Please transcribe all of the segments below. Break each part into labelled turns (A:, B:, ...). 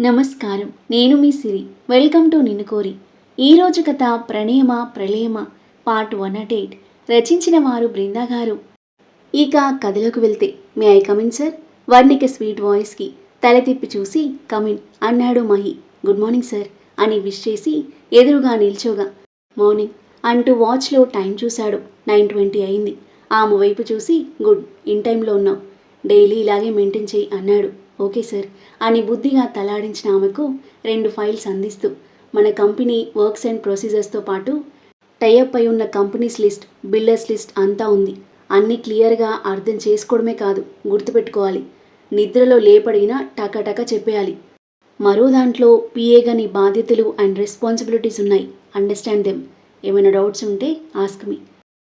A: నమస్కారం. నేను మీ సిరి. Welcome to నిన్ను కోరి. ఈరోజు కథ ప్రణేమ ప్రళయమ? Part one at eight. రచించిన వారు బృందా గారు. ఇక కథలోకి వెళ్తే may I come in sir? Varnika sweet వాయిస్కి తల తిప్పి చూసి కమిన్ అన్నాడు మహి. గుడ్ మార్నింగ్ సార్ అని విష్ చేసి ఎదురుగా నిల్చోగా మార్నింగ్ అంటూ వాచ్లో టైం చూశాడు. నైన్ ట్వంటీ అయింది. ఆమె వైపు చూసి గుడ్ ఇన్ టైంలో ఉన్నావు. డైలీ ఇలాగే మెయింటైన్ చేయి అన్నాడు. Okay sir. అని బుద్ధిగా తలాడించిన ఆమెకు రెండు ఫైల్స్ అందిస్తూ మన కంపెనీ వర్క్స్ అండ్ ప్రొసీజర్స్తో పాటు టైఅప్ అయి ఉన్న కంపెనీస్ లిస్ట్ బిల్డర్స్ లిస్ట్ అంతా ఉంది. అన్నీ క్లియర్గా అర్థం చేసుకోవడమే కాదు గుర్తుపెట్టుకోవాలి. నిద్రలో లేపడిగినా టకటక చెప్పేయాలి. మరో దాంట్లో పిఏగా నీ బాధ్యతలు అండ్ రెస్పాన్సిబిలిటీస్ ఉన్నాయి. Understand them. ఏమైనా డౌట్స్ ఉంటే ఆస్క్ మీ.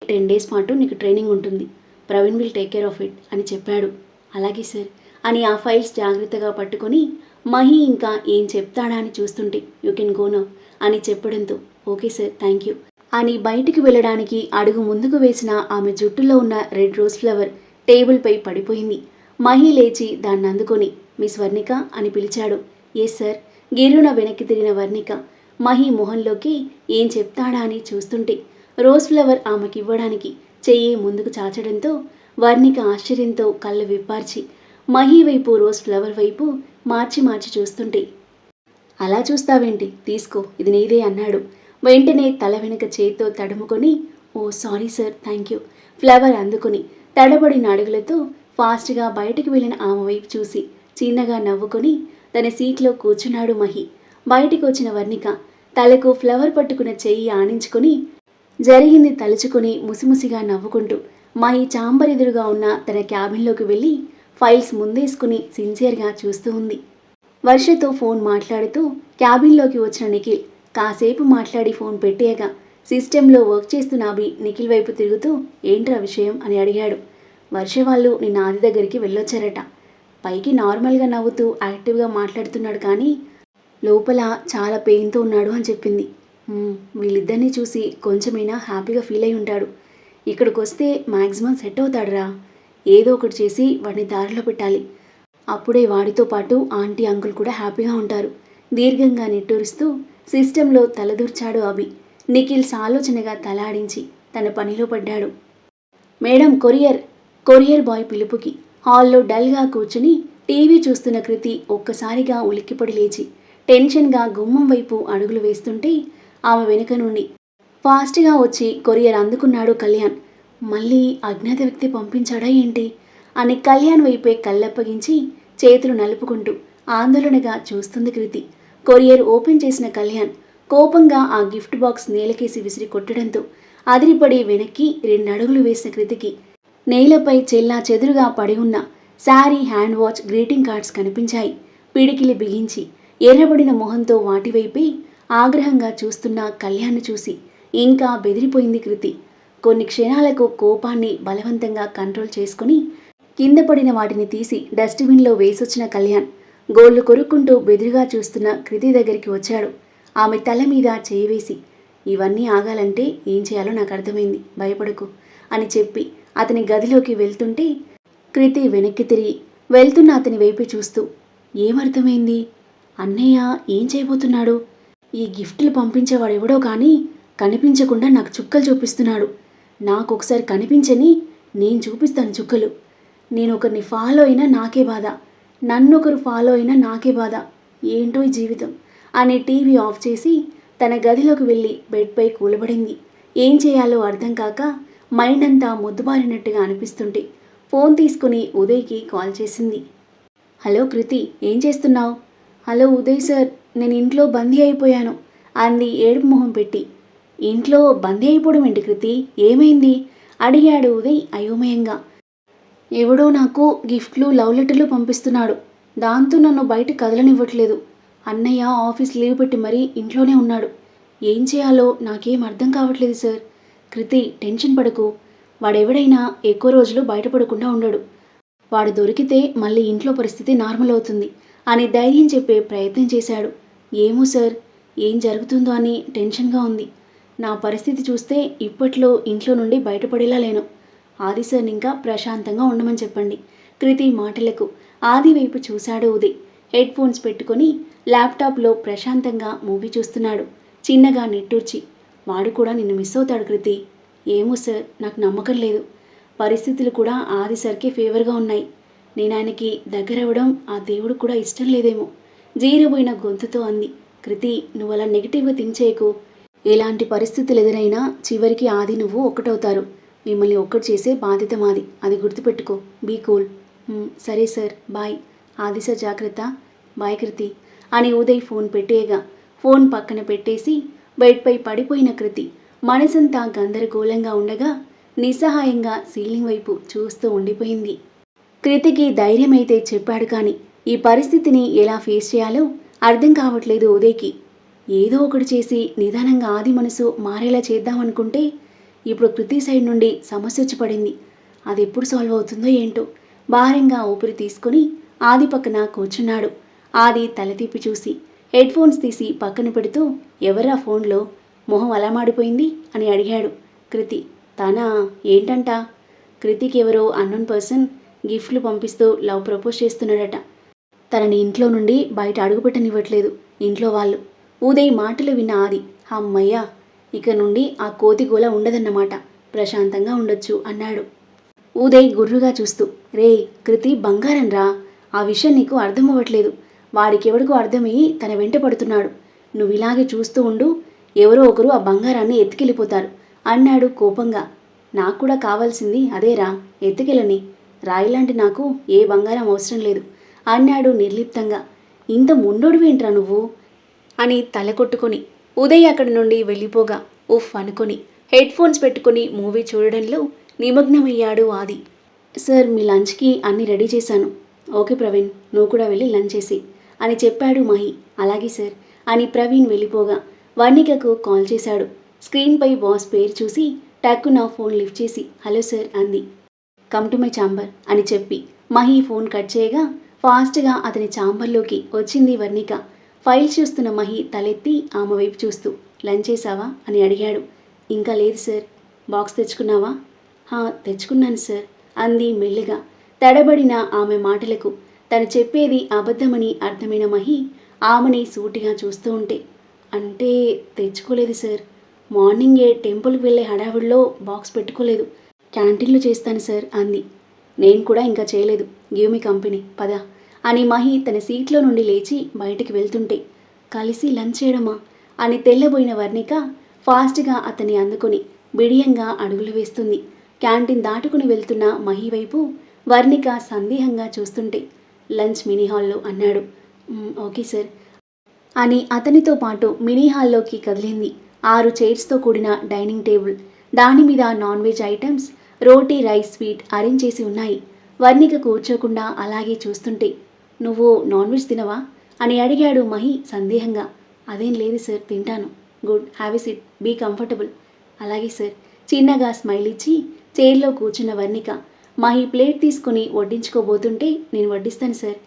A: టెన్ డేస్ పాటు నీకు ట్రైనింగ్ ఉంటుంది. Praveen will take care of it అని చెప్పాడు. అలాగే సార్. అని ఆ ఫైల్స్ జాగ్రత్తగా పట్టుకొని మహి ఇంకా ఏం చెప్తాడా అని చూస్తుంటే యూ కెన్ గోనో అని చెప్పడంతో ఓకే సార్ థ్యాంక్ యూ అని బయటికి వెళ్ళడానికి అడుగు ముందుకు వేసిన ఆమె జుట్టులో ఉన్న రెడ్ రోజ్ ఫ్లవర్ టేబుల్పై పడిపోయింది. మహి లేచి దాన్ని అందుకొని మిస్ వర్ణిక అని పిలిచాడు. Yes sir. గిరున వెనక్కి తిరిగిన వర్ణిక మహి మొహంలోకి ఏం చెప్తాడా అని చూస్తుంటే రోజ్ ఫ్లవర్ ఆమెకివ్వడానికి చెయ్యి ముందుకు చాచడంతో వర్ణిక ఆశ్చర్యంతో కళ్ళు విప్పార్చి మహి వైపు రోజ్ ఫ్లవర్ వైపు మార్చి మార్చి చూస్తుంటే. అలా చూస్తావేంటి? తీసుకో ఇది నీదే అన్నాడు. వెంటనే తల వెనుక చేత్తో తడుముకొని ఓ sorry sir thank you flower అందుకుని తడబడిన అడుగులతో ఫాస్ట్గా బయటకు వెళ్ళిన ఆమె వైపు చూసి చిన్నగా నవ్వుకొని తన సీట్లో కూర్చున్నాడు మహి. బయటికి వచ్చిన వర్ణిక తలకు ఫ్లవర్ పట్టుకున్న చెయ్యి ఆనించుకొని జరిగింది తలుచుకుని ముసిముసిగా నవ్వుకుంటూ మహి చాంబర్ ఎదురుగా ఉన్న తన క్యాబిన్లోకి వెళ్ళి ఫైల్స్ ముందేసుకుని సిన్సియర్గా చూస్తూ ఉంది. వర్షతో ఫోన్ మాట్లాడుతూ క్యాబిన్లోకి వచ్చిన నిఖిల్ కాసేపు మాట్లాడి ఫోన్ పెట్టేయగా సిస్టంలో వర్క్ చేస్తున్న అభి నిఖిల్ వైపు తిరుగుతూ ఏంట్రా విషయం? అని అడిగాడు. వర్ష వాళ్ళు నిన్న ఆది దగ్గరికి వెళ్ళొచ్చారట. పైకి నార్మల్గా నవ్వుతూ యాక్టివ్గా మాట్లాడుతున్నాడు కానీ లోపల చాలా పెయిన్తో ఉన్నాడు అని చెప్పింది. వీళ్ళిద్దరినీ చూసి కొంచెమైనా హ్యాపీగా ఫీల్ అయి ఉంటాడు. ఇక్కడికి వస్తే మ్యాక్సిమం సెట్ అవుతాడురా. ఏదో ఒకటి చేసి వాడిని దారిలో పెట్టాలి. అప్పుడే వాడితో పాటు ఆంటీ అంకుల్ కూడా హ్యాపీగా ఉంటారు. దీర్ఘంగా నిట్టూరుస్తూ సిస్టంలో తలదూర్చాడు అభి. నిఖిల్ ఆలోచనగా తలాడించి తన పనిలో పడ్డాడు. మేడం కొరియర్ కొరియర్ బాయ్ పిలుపుకి హాల్లో డల్గా కూర్చుని టీవీ చూస్తున్న కృతి ఒక్కసారిగా ఉలిక్కిపడి లేచి టెన్షన్గా గుమ్మం వైపు అడుగులు వేస్తుంటే ఆమె వెనుక నుండి ఫాస్ట్గా వచ్చి కొరియర్ అందుకున్నాడు కళ్యాణ్. మళ్ళీ అజ్ఞాత వ్యక్తి పంపించాడా ఏంటి? అని కళ్యాణ్ వైపే కళ్ళప్పగించి చేతులు నలుపుకుంటూ ఆందోళనగా చూస్తుంది కృతి. కొరియర్ ఓపెన్ చేసిన కళ్యాణ్ కోపంగా ఆ గిఫ్ట్ బాక్స్ నేలకేసి విసిరి కొట్టడంతో అదిరిపడి వెనక్కి రెండు అడుగులు వేసిన కృతికి నేలపై చెల్లా చెదురుగా పడి ఉన్న sari hand watch greeting cards కనిపించాయి. పిడికిలి బిగించి ఎర్రబడిన మొహంతో వాటివైపే ఆగ్రహంగా చూస్తున్న కళ్యాణ్ చూసి ఇంకా బెదిరిపోయింది కృతి. కొన్ని క్షణాలకు కోపాన్ని బలవంతంగా కంట్రోల్ చేసుకుని కింద పడిన వాటిని తీసి డస్ట్బిన్లో వేసొచ్చిన కళ్యాణ్ గోళ్ళు కొరుక్కుంటూ బెదిరిగా చూస్తున్న కృతి దగ్గరికి వచ్చాడు. ఆమె తల మీద చేయి వేసి ఇవన్నీ ఆగాలంటే ఏం చేయాలో నాకు అర్థమైంది భయపడకు అని చెప్పి అతని గదిలోకి వెళ్తుంటే కృతి వెనక్కి తిరిగి వెళ్తున్న అతని వైపు చూస్తూ ఏమర్థమైంది? అన్నయ్య ఏం చేయబోతున్నాడు? ఈ గిఫ్ట్లు పంపించేవాడు ఎవడో కానీ కనిపించకుండా నాకు చుక్కలు చూపిస్తున్నాడు. నాకు ఒకసారి కనిపించని నేను చూపిస్తాను చుక్కలు. నేను ఒకరిని ఫాలో అయినా నాకే బాధ. నన్ను ఒకరు ఫాలో అయినా నాకే బాధ. ఏంటో ఈ జీవితం? అని టీవీ ఆఫ్ చేసి తన గదిలోకి వెళ్ళి బెడ్పై కూలబడింది. ఏం చేయాలో అర్థం కాక మైండ్ అంతా ముద్దుబారినట్టుగా అనిపిస్తుంటే ఫోన్ తీసుకుని ఉదయ్కి కాల్ చేసింది. హలో కృతి ఏం చేస్తున్నావు? హలో ఉదయ్ సార్ నేను ఇంట్లో బందీ అయిపోయాను అంది ఏడుపు మొహం పెట్టి. ఇంట్లో బందీ అయిపోవడం ఏంటి కృతి? ఏమైంది? అడిగాడు ఉదయ్ అయోమయంగా. ఎవడో నాకు గిఫ్ట్లు లవ్ లెటర్లు పంపిస్తున్నాడు. దాంతో నన్ను బయట కదలనివ్వట్లేదు. అన్నయ్య ఆఫీస్ లీవ్ పెట్టి మరీ ఇంట్లోనే ఉన్నాడు. ఏం చేయాలో నాకేం అర్థం కావట్లేదు సార్. కృతి టెన్షన్ పడకు. వాడెవడైనా ఎక్కువ రోజులు బయటపడకుండా ఉండడు. వాడు దొరికితే మళ్ళీ ఇంట్లో పరిస్థితి నార్మల్ అవుతుంది అని ధైర్యం చెప్పే ప్రయత్నం చేశాడు. ఏమో సార్ ఏం జరుగుతుందో అని టెన్షన్గా ఉంది. నా పరిస్థితి చూస్తే ఇప్పట్లో ఇంట్లో నుండి బయటపడేలా లేను. ఆది సార్ ఇంకా ప్రశాంతంగా ఉండమని చెప్పండి. కృతి మాటలకు ఆది వైపు చూశాడు ఉది హెడ్ ఫోన్స్ పెట్టుకొని ల్యాప్టాప్లో ప్రశాంతంగా మూవీ చూస్తున్నాడు. చిన్నగా నిట్టూర్చి వాడు కూడా నిన్ను మిస్ అవుతాడు కృతి. ఏమో సార్ నాకు నమ్మకం లేదు. పరిస్థితులు కూడా ఆది సార్కి ఫేవర్గా ఉన్నాయి. నేను ఆయనకి దగ్గరవ్వడం ఆ దేవుడు కూడా ఇష్టం లేదేమో. జీరబోయిన గొంతుతో అంది. కృతి నువ్వు అలా నెగిటివ్గా థింక్ చేయకు. ఎలాంటి పరిస్థితులు ఎదురైనా చివరికి ఆది నువ్వు ఒక్కటవుతారు. మిమ్మల్ని ఒక్కటి చేసే బాధ్యత మాది. అది గుర్తుపెట్టుకో. Be cool. సరే సార్. బాయ్. ఆది సార్ జాగ్రత్త. బాయ్ కృతి. అని ఉదయ్ ఫోన్ పెట్టేయగా ఫోన్ పక్కన పెట్టేసి బెడ్పై పడిపోయిన కృతి మనసంతా గందరగోళంగా ఉండగా నిస్సహాయంగా సీలింగ్ వైపు చూస్తూ ఉండిపోయింది. కృతికి ధైర్యం అయితే చెప్పాడు కానీ ఈ పరిస్థితిని ఎలా ఫేస్ చేయాలో అర్థం కావట్లేదు ఉదయ్కి. ఏదో ఒకటి చేసి నిదానంగా ఆది మనసు మారేలా చేద్దామనుకుంటే ఇప్పుడు కృతి సైడ్ నుండి సమస్య వచ్చి పడింది. అది ఎప్పుడు సాల్వ్ అవుతుందో ఏంటో భారంగా ఊపిరి తీసుకుని ఆది పక్కన కూర్చున్నాడు. ఆది తల తిప్పి చూసి హెడ్ ఫోన్స్ తీసి పక్కన పెడుతూ ఎవరా ఫోన్లో? మొహం అలా మాడిపోయింది? అని అడిగాడు కృతి. తానా? ఏంటంట? కృతికి ఎవరో అన్నోన్ పర్సన్ గిఫ్ట్లు పంపిస్తూ లవ్ ప్రపోజ్ చేస్తున్నాడట. తనని ఇంట్లో నుండి బయట అడుగుపెట్టనివ్వట్లేదు ఇంట్లో వాళ్ళు. ఉదయ్ మాటలు విన్న ఆది అమ్మయ్యా ఇక నుండి ఆ కోతి గోల ఉండదన్నమాట ప్రశాంతంగా ఉండొచ్చు అన్నాడు. ఉదయ్ గుర్రుగా చూస్తూ రే కృతి బంగారం రా ఆ విషయం నీకు అర్థం అవ్వట్లేదు వాడికెవడికో అర్థమయ్యి తన వెంట పడుతున్నాడు. నువ్వు ఇలాగే చూస్తూ ఉండు ఎవరో ఒకరు ఆ బంగారాన్ని ఎత్తుకెళ్ళిపోతారు అన్నాడు కోపంగా. నాకు కూడా కావాల్సింది అదేరా ఎత్తుకెళ్ళని. రాయిలాంటి నాకు ఏ బంగారం అవసరం లేదు అన్నాడు నిర్లిప్తంగా. ఇంత ముండోడివేంట్రా నువ్వు? అని తల కొట్టుకొని ఉదయ్ అక్కడి నుండి వెళ్ళిపోగా ఉఫ్ అనుకుని హెడ్ ఫోన్స్ పెట్టుకుని మూవీ చూడడంలో నిమగ్నమయ్యాడు ఆది. సార్ మీ లంచ్కి అన్నీ రెడీ చేశాను. ఓకే ప్రవీణ్ నువ్వు కూడా వెళ్ళి లంచ్ చేసి అని చెప్పాడు మహి. అలాగే సార్ అని ప్రవీణ్ వెళ్ళిపోగా వర్ణికకు కాల్ చేశాడు. స్క్రీన్పై బాస్ పేరు చూసి టక్కున ఫోన్ లిఫ్ట్ చేసి హలో సార్ అంది. కమ్ టు మై ఛాంబర్ అని చెప్పి మహి ఫోన్ కట్ చేయగా ఫాస్ట్గా అతని ఛాంబర్లోకి వచ్చింది వర్ణిక ఫైల్ చూస్తున్న మహి తలెత్తి ఆమె వైపు చూస్తూ లంచ్ చేసావా అని అడిగాడు. ఇంకా లేదు సార్. బాక్స్ తెచ్చుకున్నావా? హా తెచ్చుకున్నాను సార్ అంది మెల్లిగా. తడబడిన ఆమె మాటలకు తను చెప్పేది అబద్ధమని అర్థమైన మహి ఆమెని సూటిగా చూస్తూ ఉంటే అంటే తెచ్చుకోలేదు సార్. మార్నింగే టెంపుల్కి వెళ్ళే హడావిడిలో బాక్స్ పెట్టుకోలేదు. క్యాంటీన్లో చేస్తాను సార్ అంది. నేను కూడా ఇంకా చేయలేదు. Give me company. పద. అని మహి తన సీట్లో నుండి లేచి బయటికి వెళ్తుంటే కలిసి లంచ్ చేయడమా? అని తెల్లబోయిన వర్ణిక ఫాస్ట్గా అతన్ని అందుకొని బిడియంగా అడుగులు వేస్తుంది. క్యాంటీన్ దాటుకుని వెళ్తున్న మహి వైపు వర్ణిక సందేహంగా చూస్తుంటే లంచ్ మినీ హాల్లో అన్నాడు. ఓకే సార్ అని అతనితో పాటు మినీ హాల్లోకి కదిలింది. ఆరు చైర్స్తో కూడిన డైనింగ్ టేబుల్ దాని మీద non veg items roti rice sweet arrange చేసి ఉన్నాయి. వర్ణిక కూర్చోకుండా అలాగే చూస్తుంటే నువ్వు నాన్ వెజ్ తినవా? అని అడిగాడు మహి సందేహంగా. అదేం లేదు సార్ తింటాను. Good have a seat be comfortable. అలాగే సార్. చిన్నగా స్మైల్ ఇచ్చి చైర్లో కూర్చున్న వర్ణిక మహి ప్లేట్ తీసుకుని వడ్డించుకోబోతుంటే నేను వడ్డిస్తాను సార్.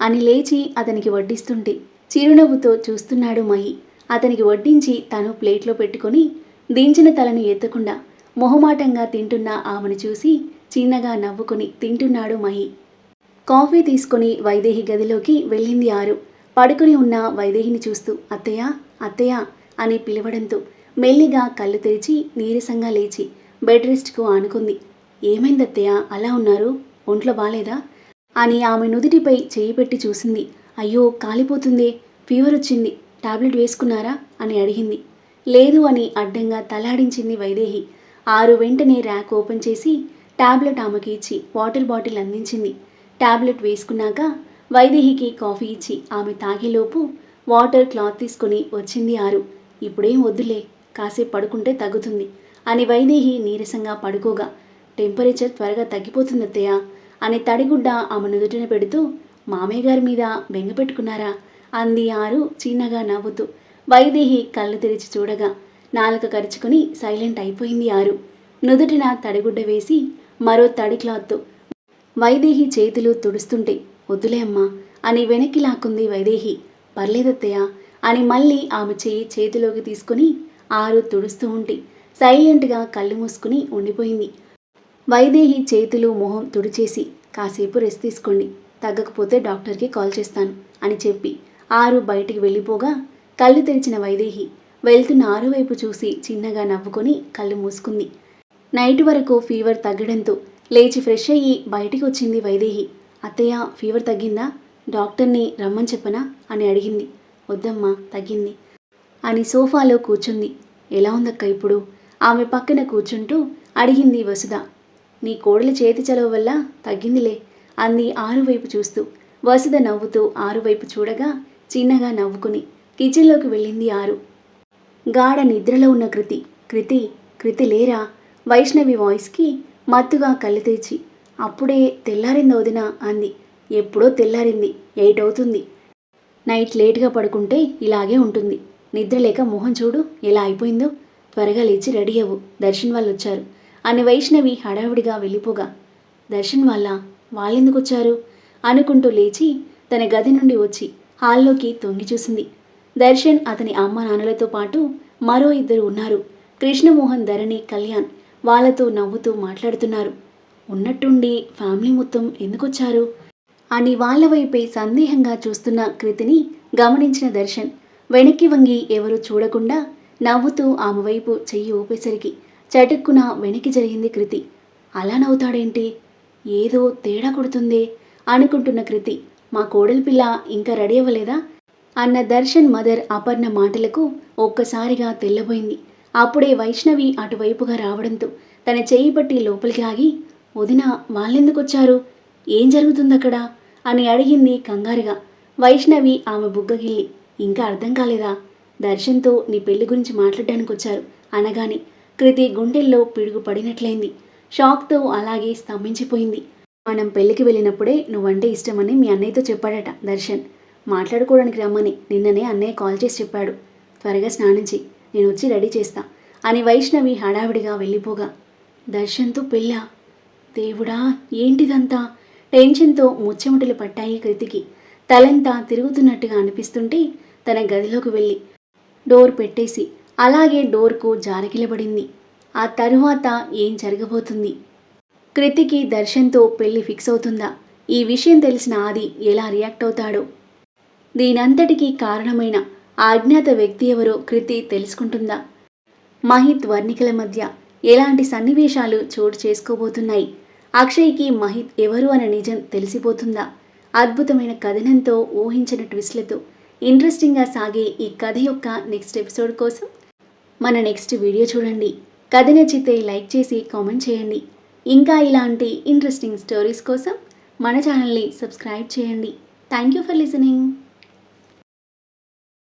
A: అని లేచి అతనికి వడ్డిస్తుంటే చిరునవ్వుతో చూస్తున్నాడు మహి. అతనికి వడ్డించి తను ప్లేట్లో పెట్టుకొని దించిన తలను ఎత్తకుండా మొహమాటంగా తింటున్న ఆమెను చూసి చిన్నగా నవ్వుకొని తింటున్నాడు మహి. కాఫీ తీసుకొని వైదేహి గదిలోకి వెళ్ళింది ఆరు. పడుకుని ఉన్న వైదేహిని చూస్తూ అత్తయ్య అత్తయ్య అని పిలవడంతో మెల్లిగా కళ్ళు తెరిచి నీరసంగా లేచి బెడ్ రెస్ట్కు ఆనుకుంది. ఏమైంది అత్తయ్య అలా ఉన్నారు? ఒంట్లో బాలేదా? అని ఆమె నుదుటిపై చేయి పెట్టి చూసింది. అయ్యో కాలిపోతుందే ఫీవర్ వచ్చింది టాబ్లెట్ వేసుకున్నారా? అని అడిగింది. లేదు అని అడ్డంగా తలాడించింది వైదేహి. ఆరు వెంటనే ర్యాక్ ఓపెన్ చేసి టాబ్లెట్ ఆమెకి ఇచ్చి వాటర్ బాటిల్ అందించింది. టాబ్లెట్ వేసుకున్నాక వైదేహికి కాఫీ ఇచ్చి ఆమె తాగేలోపు వాటర్ క్లాత్ తీసుకొని వచ్చింది ఆరు. ఇప్పుడేం వద్దులే కాసేపు పడుకుంటే తగ్గుతుంది అని వైదేహి నీరసంగా పడుకోగా. టెంపరేచర్ త్వరగా తగ్గిపోతుంది అత్తయ్య అని తడిగుడ్డ ఆమె నుదుటిన పెడుతూ మామయ్య గారి మీద బెంగ పెట్టుకున్నారా? అంది ఆరు చిన్నగా నవ్వుతూ. వైదేహి కళ్ళు తెరిచి చూడగా నాలుక కరుచుకుని సైలెంట్ అయిపోయింది ఆరు. నుదుటిన తడిగుడ్డ వేసి మరో తడి క్లాత్తో వైదేహి చేతులు తుడుస్తుంటే వద్దులే అమ్మా అని వెనక్కి లాక్కుంది వైదేహి. పర్లేదత్తయ్య అని మళ్ళీ ఆమె చేయి చేతిలోకి తీసుకుని ఆరు తుడుస్తూ ఉంటే సైలెంట్గా కళ్ళు మూసుకుని ఉండిపోయింది. వైదేహి చేతులు మొహం తుడిచేసి కాసేపు రెస్ట్ తీసుకోండి తగ్గకపోతే డాక్టర్కి కాల్ చేస్తాను అని చెప్పి ఆరు బయటికి వెళ్ళిపోగా కళ్ళు తెరిచిన వైదేహి వెళ్తున్న ఆరు వైపు చూసి చిన్నగా నవ్వుకొని కళ్ళు మూసుకుంది. నైట్ వరకు ఫీవర్ తగ్గడంతో లేచి ఫ్రెష్ అయ్యి బయటికి వచ్చింది వైదేహి. అత్తయ్య ఫీవర్ తగ్గిందా? డాక్టర్ని రమ్మని చెప్పనా? అని అడిగింది. వద్దమ్మా తగ్గింది. అని సోఫాలో కూర్చుంది. ఎలా ఉందక్క ఇప్పుడు? ఆమె పక్కన కూర్చుంటూ అడిగింది వసుధ. నీ కోడల చేతి చలవ వల్ల తగ్గిందిలే అంది ఆరువైపు చూస్తూ. వసుధ నవ్వుతూ ఆరువైపు చూడగా చిన్నగా నవ్వుకుని కిచెన్లోకి వెళ్ళింది ఆరు. గాఢ నిద్రలో ఉన్న కృతి కృతి కృతి లేరా? వైష్ణవి వాయిస్కి మత్తుగా కళ్ళు తెరిచి అప్పుడే తెల్లారింది వదిన అంది. ఎప్పుడో తెల్లారింది. ఎయిట్ అవుతుంది నైట్ లేట్గా పడుకుంటే ఇలాగే ఉంటుంది. నిద్ర లేక మొహం చూడు ఎలా అయిపోయిందో. త్వరగా లేచి రెడీ అవ్వు. దర్శన్ వాళ్ళు వచ్చారు అని వైష్ణవి హడావిడిగా వెళ్ళిపోగా. దర్శన్ వాళ్ళ వాళ్ళెందుకు వచ్చారు అనుకుంటూ లేచి తన గది నుండి వచ్చి హాల్లోకి తొంగి చూసింది. దర్శన్ అతని అమ్మ నాన్నలతో పాటు మరో ఇద్దరు ఉన్నారు. కృష్ణమోహన్ ధరణి కళ్యాణ్. వాళ్ళతో నవ్వుతూ మాట్లాడుతున్నారు. ఉన్నట్టుండి ఫ్యామిలీ మొత్తం ఎందుకొచ్చారు? అని వాళ్ళ వైపే సందేహంగా చూస్తున్న కృతిని గమనించిన దర్శన్ వెనక్కి వంగి ఎవరూ చూడకుండా నవ్వుతూ ఆమె వైపు చెయ్యి ఊపేసరికి చటుక్కున వెనక్కి జరిగింది కృతి. అలా నవ్వుతాడేంటి? ఏదో తేడా కొడుతుంది అనుకుంటున్న కృతి. మా కోడలి పిల్ల ఇంకా రెడీ అవ్వలేదా? అన్న దర్శన్ మదర్ అపర్ణ మాటలకు ఒక్కసారిగా తెల్లబోయింది. అప్పుడే వైష్ణవి అటువైపుగా రావడంతో తన చెయ్యి పట్టి లోపలికి ఆగి వదిన వాళ్ళెందుకొచ్చారు? ఏం జరుగుతుందక్కడ? అని అడిగింది కంగారుగా. వైష్ణవి ఆమె బుగ్గగిల్లి ఇంకా అర్థం కాలేదా? దర్శన్తో నీ పెళ్ళి గురించి మాట్లాడడానికి వచ్చారు అనగానే కృతి గుండెల్లో పిడుగు పడినట్లయింది షాక్తో అలాగే స్తంభించిపోయింది. మనం పెళ్ళికి వెళ్ళినప్పుడే నువ్వంటే ఇష్టమని మీ అన్నయ్యతో చెప్పాడట దర్శన్. మాట్లాడుకోవడానికి రమ్మని నిన్ననే అన్నయ్య కాల్ చేసి చెప్పాడు. త్వరగా స్నానం చేయి నేను వచ్చి రెడీ చేస్తా. అని వైష్ణవి హడావిడిగా వెళ్ళిపోగా. దర్శన్తో పెళ్ళా? దేవుడా ఏంటిదంతా? టెన్షన్తో ముచ్చెముటలు పట్టాయి కృతికి. తలంతా తిరుగుతున్నట్టుగా అనిపిస్తుంటే తన గదిలోకి వెళ్ళి డోర్ పెట్టేసి అలాగే డోర్కు జారకిలబడింది. ఆ తరువాత ఏం జరగబోతుంది? కృతికి దర్శన్తో పెళ్ళి ఫిక్స్ అవుతుందా? ఈ విషయం తెలిసిన ఆది ఎలా రియాక్ట్ అవుతాడో? దీనంతటికీ కారణమైన ఆ అజ్ఞాత వ్యక్తి ఎవరో కృతి తెలుసుకుంటుందా? మహిత్ వర్ణికల మధ్య ఎలాంటి సన్నివేశాలు చోటు చేసుకోబోతున్నాయి? అక్షయ్కి మహిత్ ఎవరు అనే నిజం తెలిసిపోతుందా? అద్భుతమైన కథనంతో ఊహించిన ట్విస్ట్లతో ఇంట్రెస్టింగ్గా సాగే ఈ కథ యొక్క నెక్స్ట్ ఎపిసోడ్ కోసం మన నెక్స్ట్ వీడియో చూడండి. కథ నచ్చితే లైక్ చేసి కామెంట్ చేయండి. ఇంకా ఇలాంటి ఇంట్రెస్టింగ్ స్టోరీస్ కోసం మన ఛానల్ని సబ్స్క్రైబ్ చేయండి. Thank you for listening.